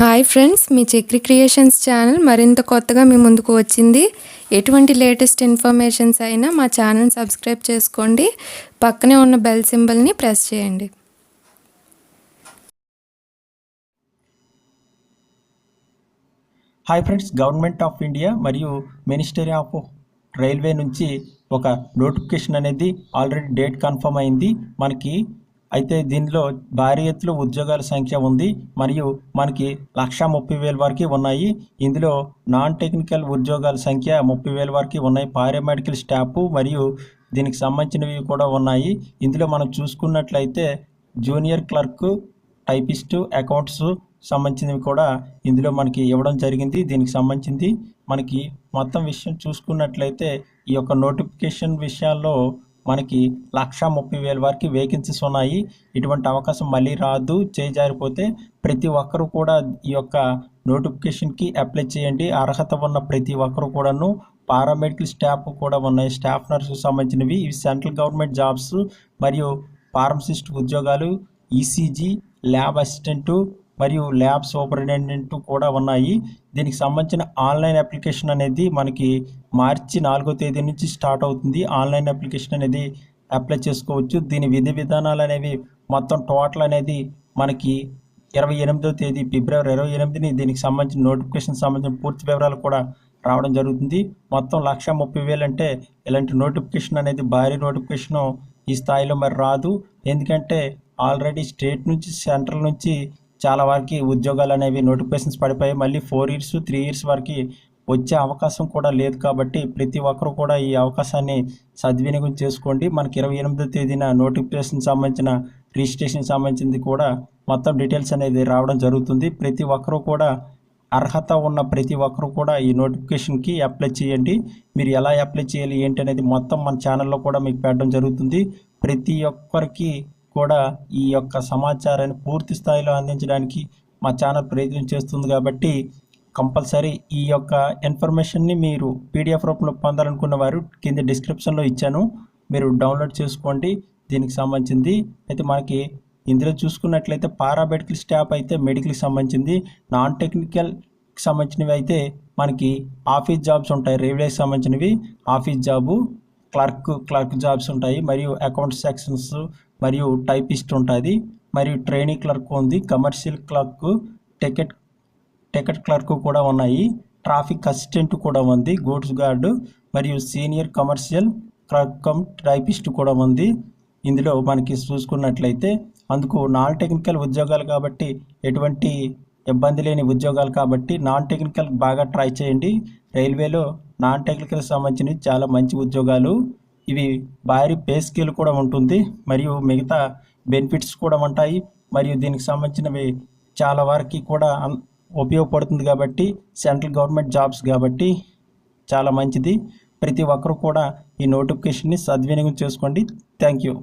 Hi friends మీ Chakri creations channel మరింత కొత్తగా మీ ముందుకు వచ్చింది. ఎటువంటి లేటెస్ట్ ఇన్ఫర్మేషన్స్ అయినా మా ఛానల్ సబ్స్క్రైబ్ చేసుకోండి. పక్కనే ఉన్న బెల్ సింబల్ని ప్రెస్ చేయండి. Hi friends government of India మరియు మినిస్టరీ ఆఫ్ రైల్వే నుంచి ఒక నోటిఫికేషన్ అనేది ఆల్రెడీ డేట్ కన్ఫర్మ్ అయింది. మనకి అయితే దీనిలో భారీ ఎత్తులో ఉద్యోగాల సంఖ్య ఉంది. మరియు మనకి లక్ష ముప్పై వేల వరకు ఉన్నాయి. ఇందులో నాన్ టెక్నికల్ ఉద్యోగాల సంఖ్య ముప్పై వేల వరకు ఉన్నాయి. పారామెడికల్ స్టాఫ్ మరియు దీనికి సంబంధించినవి కూడా ఉన్నాయి. ఇందులో మనం చూసుకున్నట్లయితే జూనియర్ క్లర్క్ టైపిస్టు అకౌంట్స్ సంబంధించినవి కూడా ఇందులో మనకి ఇవ్వడం జరిగింది. దీనికి సంబంధించింది మనకి మొత్తం విషయం చూసుకున్నట్లయితే ఈ యొక్క నోటిఫికేషన్ విషయాల్లో మనకి లక్ష ముప్పై వేల వరకు వేకెన్సీస్ ఉన్నాయి. ఇటువంటి అవకాశం మళ్ళీ రాదు. చేజారిపోతే ప్రతి ఒక్కరూ కూడా ఈ యొక్క నోటిఫికేషన్కి అప్లై చేయండి. అర్హత ఉన్న ప్రతి ఒక్కరు కూడాను పారామెడికల్ స్టాఫ్ కూడా ఉన్నాయి. స్టాఫ్ నర్సు సంబంధించినవి. ఇవి సెంట్రల్ గవర్నమెంట్ జాబ్స్ మరియు ఫార్మసిస్ట్ ఉద్యోగాలు ఈసీజీ ల్యాబ్ అసిస్టెంటు మరియు ల్యాబ్ సూపరింటెండెంట్ కూడా ఉన్నాయి. దీనికి సంబంధించిన ఆన్లైన్ అప్లికేషన్ అనేది మనకి మార్చి నాలుగో తేదీ నుంచి స్టార్ట్ అవుతుంది. ఆన్లైన్ అప్లికేషన్ అనేది అప్లై చేసుకోవచ్చు. దీని విధి విధానాలు అనేవి మొత్తం టోటల్ అనేది మనకి ఇరవై ఎనిమిదో తేదీ ఫిబ్రవరి ఇరవై ఎనిమిదిని దీనికి సంబంధించిన నోటిఫికేషన్ సంబంధించిన పూర్తి వివరాలు కూడా రావడం జరుగుతుంది. మొత్తం లక్ష ముప్పై వేలు అంటే ఇలాంటి నోటిఫికేషన్ అనేది భారీ నోటిఫికేషన్ ఈ స్థాయిలో మరి రాదు. ఎందుకంటే ఆల్రెడీ స్టేట్ నుంచి సెంట్రల్ నుంచి చాలా వరకు ఉద్యోగాలు అనేవి నోటిఫికేషన్స్ పడిపోయి మళ్ళీ ఫోర్ ఇయర్స్ త్రీ ఇయర్స్ వరకు వచ్చే అవకాశం కూడా లేదు కాబట్టి ప్రతి ఒక్కరు కూడా ఈ అవకాశాన్ని సద్వినియోగం చేసుకోండి. మనకి ఇరవై ఎనిమిదో తేదీన నోటిఫికేషన్ సంబంధించిన రిజిస్ట్రేషన్ సంబంధించింది కూడా మొత్తం డీటెయిల్స్ అనేది రావడం జరుగుతుంది. ప్రతి ఒక్కరూ కూడా అర్హత ఉన్న ప్రతి ఒక్కరు కూడా ఈ నోటిఫికేషన్కి అప్లై చేయండి. మీరు ఎలా అప్లై చేయాలి ఏంటి అనేది మొత్తం మన ఛానల్లో కూడా మీకు పెట్టడం జరుగుతుంది. ప్రతి ఒక్కరికి కూడా ఈ యొక్క సమాచారాన్ని పూర్తి స్థాయిలో అందించడానికి మా ఛానల్ ప్రయత్నం చేస్తుంది కాబట్టి కంపల్సరీ ఈ యొక్క ఇన్ఫర్మేషన్ని మీరు పీడిఎఫ్ రూపంలో పొందాలనుకున్న వారు కింద డిస్క్రిప్షన్లో ఇచ్చాను. మీరు డౌన్లోడ్ చేసుకోండి. దీనికి సంబంధించింది అయితే మనకి ఇందులో చూసుకున్నట్లయితే పారామెడికల్ స్టాఫ్ అయితే మెడికల్కి సంబంధించింది. నాన్ టెక్నికల్ సంబంధించినవి అయితే మనకి ఆఫీస్ జాబ్స్ ఉంటాయి. రైల్వేకి సంబంధించినవి office job clerk clerk jobs ఉంటాయి. మరియు అకౌంట్ సెక్షన్స్ మరియు టైపిస్ట్ ఉంటుంది. మరియు ట్రైనింగ్ క్లర్క్ ఉంది. Commercial clerk ticket ticket clerk కూడా ఉన్నాయి. ట్రాఫిక్ అసిస్టెంట్ కూడా ఉంది. గూడ్స్ గార్డు మరియు senior commercial clerk cum typist కూడా ఉంది. ఇందులో మనకి చూసుకున్నట్లయితే అందుకు నాన్ టెక్నికల్ ఉద్యోగాలు కాబట్టి ఎటువంటి ఇబ్బంది లేని ఉద్యోగాలు కాబట్టి నాన్ టెక్నికల్ బాగా ట్రై చేయండి. రైల్వేలో నాన్ టెక్నికల్ సంబంధించినవి చాలా మంచి ఉద్యోగాలు. ఇవి భారీ పే స్కేల్ కూడా ఉంటుంది. మరియు మిగతా బెనిఫిట్స్ కూడా ఉంటాయి. మరియు దీనికి సంబంధించినవి చాలా వరకు కూడా ఉపయోగపడుతుంది కాబట్టి సెంట్రల్ గవర్నమెంట్ జాబ్స్ కాబట్టి చాలా మంచిది. ప్రతి ఒక్కరు కూడా ఈ నోటిఫికేషన్ని సద్వినియోగం చేసుకోండి. Thank you